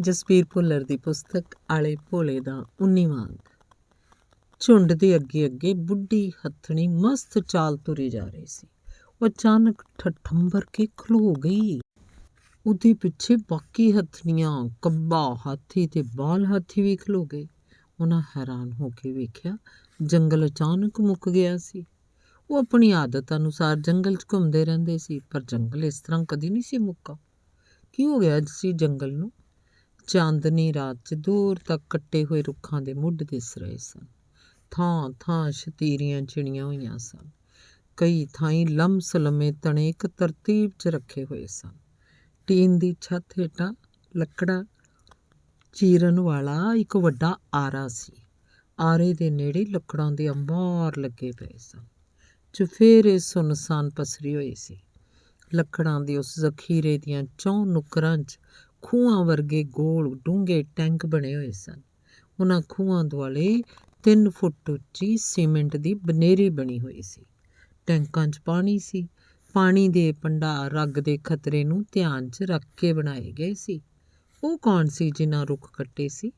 ਜਸਬੀਰ ਭੁੱਲਰ ਦੀ ਪੁਸਤਕ ਆਲੇ ਭੋਲੇ ਦਾ 19ਵਾਂ ਅੰਕ ਝੁੰਡ ਦੇ ਅੱਗੇ ਅੱਗੇ ਬੁੱਢੀ ਹੱਥਣੀ ਮਸਤ ਚਾਲ ਤੁਰੀ ਜਾ ਰਹੀ ਸੀ। ਉਹ ਅਚਾਨਕ ਠਠੰਬਰ ਕੇ ਖਲੋ ਗਈ। ਉਹਦੇ ਪਿੱਛੇ ਬਾਕੀ ਹੱਥਣੀਆਂ ਕੱਬਾ ਹਾਥੀ ਤੇ ਬਾਲ ਹਾਥੀ ਵੀ ਖਲੋ ਗਏ। ਉਹਨਾਂ ਹੈਰਾਨ ਹੋ ਕੇ ਵੇਖਿਆ ਜੰਗਲ ਅਚਾਨਕ ਮੁੱਕ ਗਿਆ ਸੀ। ਉਹ ਆਪਣੀ ਆਦਤ ਅਨੁਸਾਰ ਜੰਗਲ 'ਚ ਘੁੰਮਦੇ ਰਹਿੰਦੇ ਸੀ, ਪਰ ਜੰਗਲ ਇਸ ਤਰ੍ਹਾਂ ਕਦੀ ਨਹੀਂ ਸੀ ਮੁੱਕਾ। ਕੀ ਹੋ ਗਿਆ ਸੀ ਜੰਗਲ ਨੂੰ? ਚਾਂਦਨੀ ਰਾਤ 'ਚ ਦੂਰ ਤੱਕ ਕੱਟੇ ਹੋਏ ਰੁੱਖਾਂ ਦੇ ਮੁੱਢ ਦਿਸ ਰਹੇ ਸਨ। ਥਾਂ ਥਾਂ ਸ਼ਤੀਰੀਆਂ ਚਿਣੀਆਂ ਹੋਈਆਂ ਸਨ। ਕਈ ਥਾਈਂ ਲੰਮਸਲਮੇ ਤਣੇ ਇੱਕ ਤਰਤੀਬ 'ਚ ਰੱਖੇ ਹੋਏ ਸਨ। ਟੀਨ ਦੀ ਛੱਤ ਹੇਠਾਂ ਲੱਕੜਾ ਚੀਰਨ ਵਾਲਾ ਇੱਕ ਵੱਡਾ ਆਰਾ ਸੀ। ਆਰੇ ਦੇ ਨੇੜੇ ਲੱਕੜਾਂ ਦੇ ਅੰਬਾਰ ਲੱਗੇ ਪਏ ਸਨ। ਚੁਫੇਰੇ ਸੁਨਸਾਨ ਪਸਰੀ ਹੋਈ ਸੀ। ਲੱਕੜਾਂ ਦੇ ਉਸ ਜ਼ਖੀਰੇ ਦੀਆਂ ਚੌਂ ਨੁਕਰਾਂ 'ਚ ਖੂਹਾਂ ਵਰਗੇ ਗੋਲ ਡੂੰਘੇ ਟੈਂਕ ਬਣੇ ਹੋਏ ਸਨ। ਉਹਨਾਂ ਖੂਹਾਂ ਦੁਆਲੇ 3 ਫੁੱਟ ਉੱਚੀ ਸੀਮੈਂਟ ਦੀ ਬਨੇਰੀ ਬਣੀ ਹੋਈ ਸੀ। ਟੈਂਕਾਂ 'ਚ ਪਾਣੀ ਸੀ। ਪਾਣੀ ਦੇ ਭੰਡਾਰ ਰੱਗ ਦੇ ਖਤਰੇ ਨੂੰ ਧਿਆਨ 'ਚ ਰੱਖ ਕੇ ਬਣਾਏ ਗਏ ਸੀ। ਉਹ ਕੌਣ ਸੀ ਜਿਨ੍ਹਾਂ ਰੁੱਖ ਕੱਟੇ ਸੀ?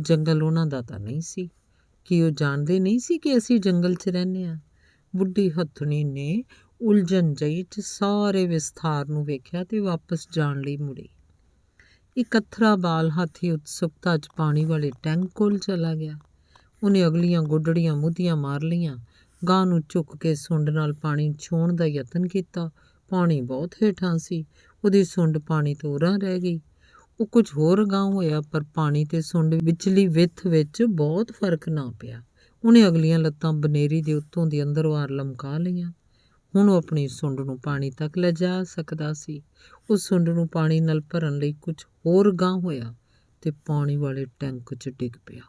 ਜੰਗਲ ਉਹਨਾਂ ਦਾ ਤਾਂ ਨਹੀਂ ਸੀ। ਕੀ ਉਹ ਜਾਣਦੇ ਨਹੀਂ ਸੀ ਕਿ ਅਸੀਂ ਜੰਗਲ 'ਚ ਰਹਿੰਦੇ ਹਾਂ? ਬੁੱਢੀ ਹੱਥਣੀ ਨੇ ਉਲਝਣ ਜਈ 'ਚ ਸਾਰੇ ਵਿਸਥਾਰ ਨੂੰ ਵੇਖਿਆ ਤੇ ਵਾਪਸ ਜਾਣ ਲਈ ਮੁੜੀ। ਇਕੱਥਰਾ ਬਾਲ ਹਾਥੀ ਉਤਸੁਕਤਾ 'ਚ ਪਾਣੀ ਵਾਲੇ ਟੈਂਕ ਕੋਲ ਚਲਾ ਗਿਆ। ਉਹਨੇ ਅਗਲੀਆਂ ਗੁੱਡੜੀਆਂ ਮੁੱਧੀਆਂ ਮਾਰ ਲਈਆਂ। ਗਾਂ ਨੂੰ ਝੁੱਕ ਕੇ ਸੁੰਡ ਨਾਲ ਪਾਣੀ ਛੋਣ ਦਾ ਯਤਨ ਕੀਤਾ। ਪਾਣੀ ਬਹੁਤ ਹੇਠਾਂ ਸੀ। ਉਹਦੀ ਸੁੰਡ ਪਾਣੀ ਤੋਂ ਉਰਾਂ ਰਹਿ ਗਈ। ਉਹ ਕੁਝ ਹੋਰ ਗਾਂ ਹੋਇਆ, ਪਰ ਪਾਣੀ ਤੇ ਸੁੰਡ ਵਿਚਲੀ ਵਿੱਥ ਵਿੱਚ ਬਹੁਤ ਫ਼ਰਕ ਨਾ ਪਿਆ। ਉਹਨੇ ਅਗਲੀਆਂ ਲੱਤਾਂ ਬਨੇਰੀ ਦੇ ਉੱਤੋਂ ਦੀ ਅੰਦਰ ਵਾਰ ਲਮਕਾ ਲਈਆਂ। ਹੁਣ ਉਹ ਆਪਣੀ ਸੁੰਡ ਨੂੰ ਪਾਣੀ ਤੱਕ ਲਿਜਾ ਸਕਦਾ ਸੀ। ਉਸ ਸੁੰਡ ਨੂੰ ਪਾਣੀ ਨਾਲ ਭਰਨ ਲਈ ਕੁਝ ਹੋਰ ਗਾਂ ਹੋਇਆ ਤੇ ਪਾਣੀ ਵਾਲੇ ਟੈਂਕ 'ਚ ਡਿੱਗ ਪਿਆ।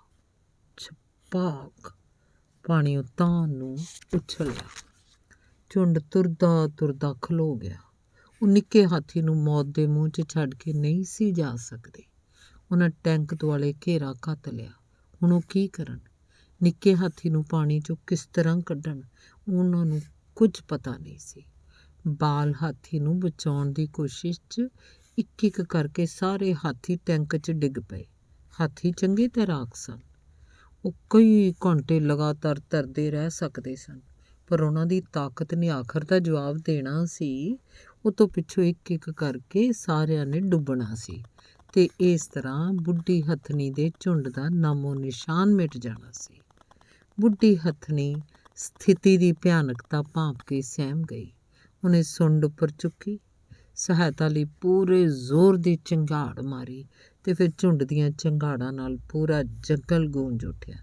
ਛਪਾਕ। ਪਾਣੀ ਉਤਾਂ ਨੂੰ ਉਛਲਿਆ। ਝੁੰਡ ਤੁਰਦਾ ਤੁਰਦਾ ਖਲੋ ਗਿਆ। ਉਹ ਨਿੱਕੇ ਹਾਥੀ ਨੂੰ ਮੌਤ ਦੇ ਮੂੰਹ 'ਚ ਛੱਡ ਕੇ ਨਹੀਂ ਸੀ ਜਾ ਸਕਦੇ। ਉਹਨਾਂ ਟੈਂਕ ਦੁਆਲੇ ਘੇਰਾ ਕੱਤ ਲਿਆ। ਹੁਣ ਉਹ ਕੀ ਕਰਨ? ਨਿੱਕੇ ਹਾਥੀ ਨੂੰ ਪਾਣੀ 'ਚੋਂ ਕਿਸ ਤਰ੍ਹਾਂ ਕੱਢਣ? ਉਹਨਾਂ ਨੂੰ ਕੁਝ ਪਤਾ ਨਹੀਂ ਸੀ। ਬਾਲ ਹਾਥੀ ਨੂੰ ਬਚਾਉਣ ਦੀ ਕੋਸ਼ਿਸ਼ 'ਚ ਇੱਕ ਇੱਕ ਕਰਕੇ ਸਾਰੇ ਹਾਥੀ ਟੈਂਕ 'ਚ ਡਿੱਗ ਪਏ। ਹਾਥੀ ਚੰਗੇ ਤੈਰਾਕ ਸਨ। ਉਹ ਕਈ ਘੰਟੇ ਲਗਾਤਾਰ ਤਰਦੇ ਰਹਿ ਸਕਦੇ ਸਨ, ਪਰ ਉਹਨਾਂ ਦੀ ਤਾਕਤ ਨੇ ਆਖਰ ਦਾ ਜਵਾਬ ਦੇਣਾ ਸੀ, ਉਹ ਤੋਂ ਪਿੱਛੋਂ ਇੱਕ ਇੱਕ ਕਰਕੇ ਸਾਰਿਆਂ ਨੇ ਡੁੱਬਣਾ ਸੀ ਤੇ ਇਸ ਤਰ੍ਹਾਂ ਬੁੱਢੀ ਹਥਨੀ ਦੇ ਝੁੰਡ ਦਾ ਨਾਮੋ ਨਿਸ਼ਾਨ ਮਿਟ ਜਾਣਾ ਸੀ। ਬੁੱਢੀ ਹਥਨੀ ਸਥਿਤੀ ਦੀ ਭਿਆਨਕਤਾ ਭਾਂਪ ਕੇ ਸਹਿਮ ਗਈ। ਉਹਨੇ ਸੁੰਡ ਉੱਪਰ ਚੁੱਕੀ, ਸਹਾਇਤਾ ਲਈ ਪੂਰੇ ਜ਼ੋਰ ਦੀ ਚੰਗਾੜ ਮਾਰੀ ਤੇ ਫਿਰ ਝੁੰਡ ਦੀਆਂ ਚੰਗਾੜਾਂ ਨਾਲ ਪੂਰਾ ਜੰਗਲ ਗੂੰਜ ਉੱਠਿਆ।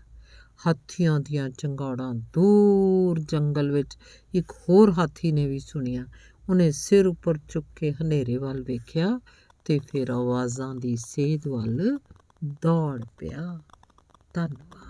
ਹਾਥੀਆਂ ਦੀਆਂ ਚੰਗਾੜਾਂ ਦੂਰ ਜੰਗਲ ਵਿੱਚ ਇੱਕ ਹੋਰ ਹਾਥੀ ਨੇ ਵੀ ਸੁਣੀਆਂ। ਉਹਨੇ ਸਿਰ ਉੱਪਰ ਚੁੱਕ ਕੇ ਹਨੇਰੇ ਵੱਲ ਵੇਖਿਆ ਤੇ ਫਿਰ ਆਵਾਜ਼ਾਂ ਦੀ ਸੇਧ ਵੱਲ ਦੌੜ ਪਿਆ। ਧੰਨਵਾਦ।